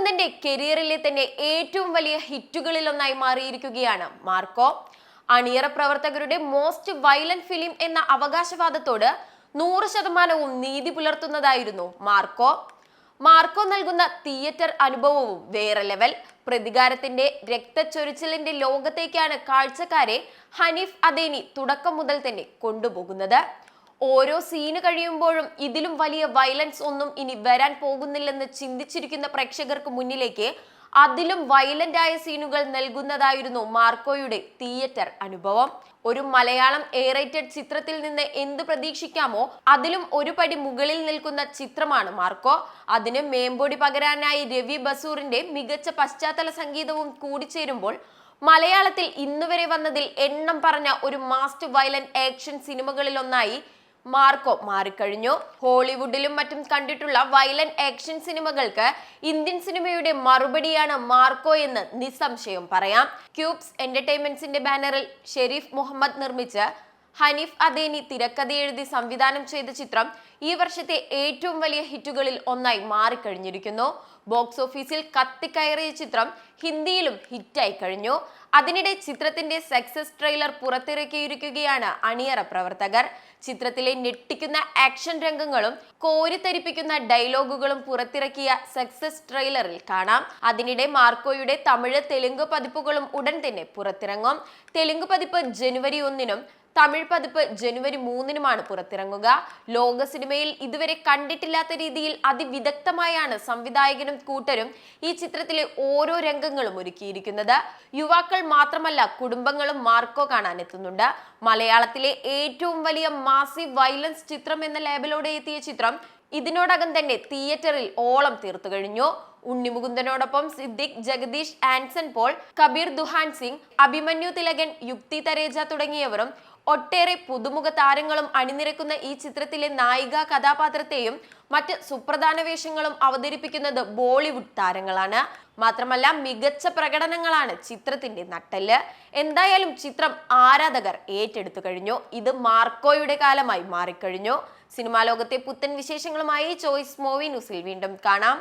ഉണ്ണിമുകുന്ദന്റെ കരിയറിലെ തന്നെ ഏറ്റവും വലിയ ഹിറ്റുകളിൽ ഒന്നായി മാറിയിരിക്കുകയാണ് മാർക്കോ. അണിയറ പ്രവർത്തകരുടെ മോസ്റ്റ് വയലന്റ് ഫിലിം എന്ന അവകാശവാദത്തോട് നൂറ് ശതമാനവും നീതി പുലർത്തുന്നതായിരുന്നു മാർക്കോ. മാർക്കോ നൽകുന്ന തിയേറ്റർ അനുഭവവും വേറെ ലെവൽ പ്രതികാരത്തിന്റെ രക്തച്ചൊരിച്ചിലിന്റെ ലോകത്തേക്കാണ് കാഴ്ചക്കാരെ ഹനീഫ് അദേനി തുടക്കം മുതൽ തന്നെ കൊണ്ടുപോകുന്നത്. ഓരോ സീന് കഴിയുമ്പോഴും ഇതിലും വലിയ വയലൻസ് ഒന്നും ഇനി വരാൻ പോകുന്നില്ലെന്ന് ചിന്തിച്ചിരിക്കുന്ന പ്രേക്ഷകർക്ക് മുന്നിലേക്ക് അതിലും വയലന്റ് ആയ സീനുകൾ നൽകുന്നതായിരുന്നു മാർക്കോയുടെ തിയേറ്റർ അനുഭവം. ഒരു മലയാളം എയറേറ്റഡ് ചിത്രത്തിൽ നിന്ന് എന്ത് പ്രതീക്ഷിക്കാമോ അതിലും ഒരു പടി മുകളിൽ നിൽക്കുന്ന ചിത്രമാണ് മാർക്കോ. അതിന് മേമ്പൊടി പകരാനായി രവി ബസൂറിന്റെ മികച്ച പശ്ചാത്തല സംഗീതവും കൂടിച്ചേരുമ്പോൾ മലയാളത്തിൽ ഇന്നുവരെ വന്നതിൽ എണ്ണം പറഞ്ഞ ഒരു മാസ്റ്റ് വയലന്റ് ആക്ഷൻ സിനിമകളിലൊന്നായി മാർക്കോ മാറിക്കഴിഞ്ഞു. ഹോളിവുഡിലും മറ്റും കണ്ടിട്ടുള്ള വയലന്റ് ആക്ഷൻ സിനിമകൾക്ക് ഇന്ത്യൻ സിനിമയുടെ മറുപടിയാണ് മാർക്കോ എന്ന് നിസ്സംശയം പറയാം. ക്യൂബ്സ് എന്റർടൈൻമെന്റ്സിന്റെ ബാനറിൽ ഷെരീഫ് മുഹമ്മദ് നിർമ്മിച്ച് ഹനീഫ് അദേനി തിരക്കഥ എഴുതി സംവിധാനം ചെയ്ത ചിത്രം ഈ വർഷത്തെ ഏറ്റവും വലിയ ഹിറ്റുകളിൽ ഒന്നായി മാറിക്കഴിഞ്ഞിരിക്കുന്നു. ബോക്സ് ഓഫീസിൽ കത്തിക്കയറിയ ചിത്രം ഹിന്ദിയിലും ഹിറ്റായി കഴിഞ്ഞു. അതിനിടെ ചിത്രത്തിന്റെ സക്സസ് ട്രെയിലർ പുറത്തിറക്കിയിരിക്കുകയാണ് അണിയറ പ്രവർത്തകർ. ചിത്രത്തിലെ ഞെട്ടിക്കുന്ന ആക്ഷൻ രംഗങ്ങളും കോരിത്തരിപ്പിക്കുന്ന ഡയലോഗുകളും പുറത്തിറക്കിയ സക്സസ് ട്രെയിലറിൽ കാണാം. അതിനിടെ മാർക്കോയുടെ തമിഴ് തെലുങ്ക് പതിപ്പുകളും ഉടൻ തന്നെ പുറത്തിറങ്ങും. തെലുങ്ക് പതിപ്പ് ജനുവരി ഒന്നിനും തമിഴ് പതിപ്പ് ജനുവരി മൂന്നിനുമാണ് പുറത്തിറങ്ങുക. ലോക സിനിമയിൽ ഇതുവരെ കണ്ടിട്ടില്ലാത്ത രീതിയിൽ അതിവിദഗ്ധമായാണ് സംവിധായകനും കൂട്ടരും ഈ ചിത്രത്തിലെ ഓരോ രംഗങ്ങളും ഒരുക്കിയിരിക്കുന്നത്. യുവാക്കൾ മാത്രമല്ല കുടുംബങ്ങളും മാർക്കോ കാണാൻ എത്തുന്നുണ്ട് മലയാളത്തിലെ ഏറ്റവും വലിയ മാസി വയലൻസ് ചിത്രം എന്ന ലേബലോടെ എത്തിയ ചിത്രം ഇതിനോടകം തന്നെ തിയേറ്ററിൽ ഓളം തീർത്തു കഴിഞ്ഞു. ഉണ്ണിമുകുന്ദനോടൊപ്പം സിദ്ദിഖ് ജഗദീഷ് ആൻസൺ പോൾ കബീർ ദുഹാൻ സിംഗ് അഭിമന്യു തിലകൻ യുക്തി തരേജ തുടങ്ങിയവരും ഒട്ടേറെ പുതുമുഖ താരങ്ങളും അണിനിരക്കുന്ന ഈ ചിത്രത്തിലെ നായിക കഥാപാത്രത്തെയും മറ്റ് സുപ്രധാന വേഷങ്ങളും അവതരിപ്പിക്കുന്നത് ബോളിവുഡ് താരങ്ങളാണ്. മാത്രമല്ല മികച്ച പ്രകടനങ്ങളാണ് ചിത്രത്തിന്റെ നട്ടൽ എന്തായാലും ചിത്രം ആരാധകർ ഏറ്റെടുത്തു കഴിഞ്ഞു. ഇത് മാർക്കോയുടെ കാലമായി മാറിക്കഴിഞ്ഞു. സിനിമാ ലോകത്തെ പുത്തൻ വിശേഷങ്ങളുമായി ചോയ്സ് മൂവി ന്യൂസിൽ വീണ്ടും കാണാം.